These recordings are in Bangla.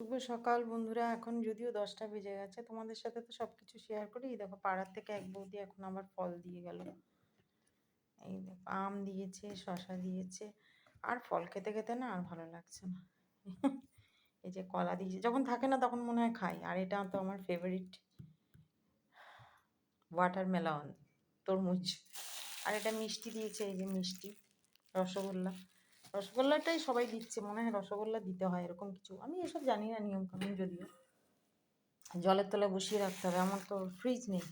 শুভ সকাল বন্ধুরা। এখন যদিও দশটা বেজে গেছে, তোমাদের সাথে তো সব কিছু শেয়ার করি দেখো, পাড়ার থেকে এক বৌদি এখন আবার ফল দিয়ে গেল। এই দেখো, আম দিয়েছে শশা দিয়েছে। আর ফল খেতে খেতে না আর ভালো লাগছে না। এই যে কলা দিয়েছে, যখন থাকে না তখন মনে হয় খাই। আর এটা তো আমার ফেভারিট ওয়াটারমেলন তরমুজ। আর এটা মিষ্টি দিয়েছে, এই যে মিষ্টি, রসগোল্লা। রসগোল্লাটাই সবাই দিচ্ছে, মনে হয় রসগোল্লা দিতে হয়, এরকম কিছু। আমি এসব জানি না নিয়ম কানুন যদিও। জলের তলায় বসিয়ে রাখতে হবে, আমার তো ফ্রিজ নেই।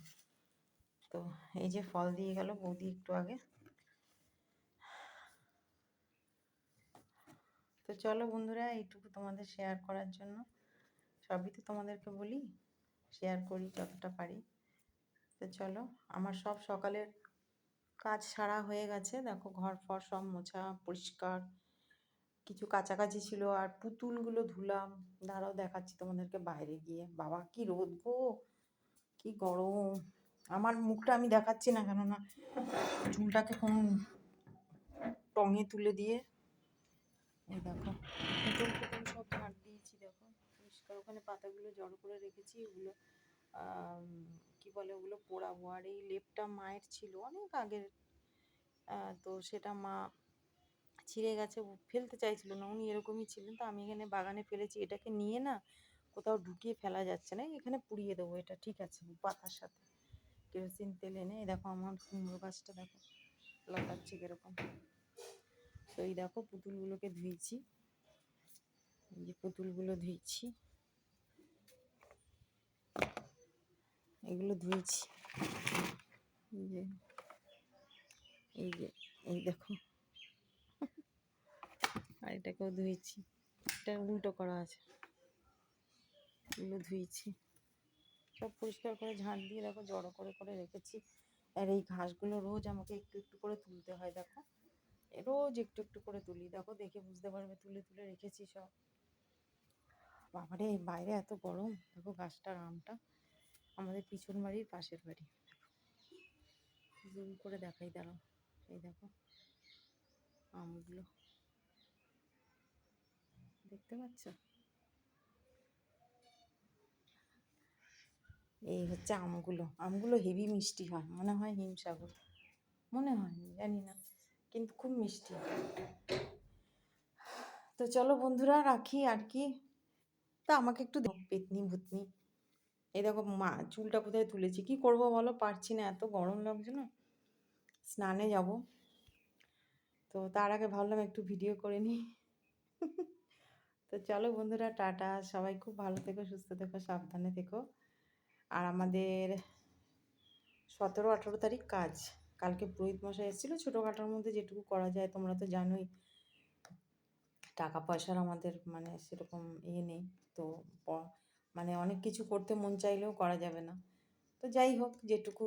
তো এই যে ফল দিয়ে গেল, বৌদি একটু আগে। তো চলো বন্ধুরা, এইটুকু তোমাদের শেয়ার করার জন্য। সবই তো তোমাদেরকে বলি শেয়ার করি যতটা পারি। তো চলো, আমার সব সকালের কাজ সারা হয়ে গেছে। দেখো ঘর ফর সব মোছা, পরিষ্কার। কিছু কাছাকাছি ছিল আর পুতুলগুলো ধুলাম। দাঁড়াও দেখাচ্ছি তোমাদেরকে বাইরে গিয়ে। বাবা, কি রোদ গো! কি গরম! আমার মুখটা আমি দেখাচ্ছি না কেননা চুলটাকে কোন টঙে তুলে দিয়ে। এই দেখো পুতুল পুতুল সব ঝাড় দিয়েছি, দেখো। পরিষ্কার ওখানে পাতাগুলো জড়ো করে রেখেছি ওগুলো কি বলে ওগুলো পোড়াবো। আর এই লেপটা মায়ের ছিল অনেক আগের। তো সেটা মা ছিঁড়ে গেছে ফেলতে চাইছিল না, উনি এরকমই ছিলেন। তো আমি এখানে বাগানে ফেলেছি, এটাকে নিয়ে না কোথাও ঢুকিয়ে ফেলা যাচ্ছে না, এখানে পুড়িয়ে দেবো এটা, ঠিক আছে পাতার সাথে। কেরোসিন তেল এনে দেখো আমার কুমড়ো গাছটা দেখো, লতাচ্ছে কীরকম। তো এই দেখো পুতুলগুলোকে ধুয়েছি এই যে পুতুলগুলো ধুয়েছি এগুলো ধুয়েছি। এই যে এই যে, এই দেখো। আর এটাকেও ধুয়েছি। এটা উল্টো করা আছে। এগুলো ধুয়েছি। সব পরিষ্কার করে ঝাঁট দিয়ে দেখো জড়ো করে করে রেখেছি। আর এই ঘাসগুলো রোজ আমাকে একটু একটু করে তুলতে হয় দেখো। রোজ একটু একটু করে তুলি। দেখো, দেখে বুঝতে পারবে, তুলে তুলে রেখেছি সব। বাবারে, বাইরে এত গরম। দেখো গাছটার আমটা। আমাদের পিছন বাড়ির পাশের বাড়ি। জুম করে দেখাই, দাঁড়াও। এই দেখো আমগুলো দেখতে পাচ্ছ? এই হচ্ছে আমগুলো। আমগুলো হেভি মিষ্টি হয়, মনে হয় হিমসাগর। মনে হয় জানি না, কিন্তু খুব মিষ্টি। তো চলো বন্ধুরা, রাখি আর কি। তা আমাকে একটু পেতনি ভুতনি এই দেখো মা, চুলটা কোথায় তুলেছি? কি করব বলো? পারছি না, এত গরম লাগছে না। স্নানে যাব। তো তার আগে ভাবলাম একটু ভিডিও করে নিই। তো চলো বন্ধুরা, টাটা। সবাই খুব ভালো থেকো, সুস্থ থেকো, সাবধানে থেকো। আর আমাদের সতেরো, আঠেরো তারিখ কাজ। কালকে পুরোহিত মশাই এসেছিল, ছোটোখাটোর মধ্যে যেটুকু করা যায়, তোমরা তো জানোই। টাকা পয়সার আমাদের মানে সেরকম ইয়ে নেই। তো মানে অনেক কিছু করতে মন চাইলেও করা যাবে না। তো যাই হোক, যেটুকু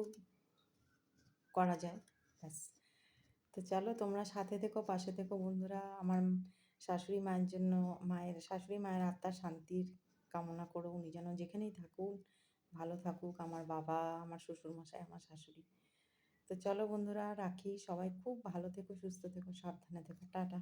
করা যায়, ব্যাস। তো চলো, তোমরা সাথে থেকো, পাশে থেকো বন্ধুরা। আমার শাশুড়ি মায়ের জন্য, মায়ের, শাশুড়ি মায়ের আত্মার শান্তির কামনা করো। উনি যেন যেখানেই থাকুন, ভালো থাকুক। আমার বাবা, আমার শ্বশুরমশাই, আমার শাশুড়ি। তো চলো বন্ধুরা, রাখি। সবাই খুব ভালো থেকো, সুস্থ থেকো, সাবধানে থেকো। টাটা।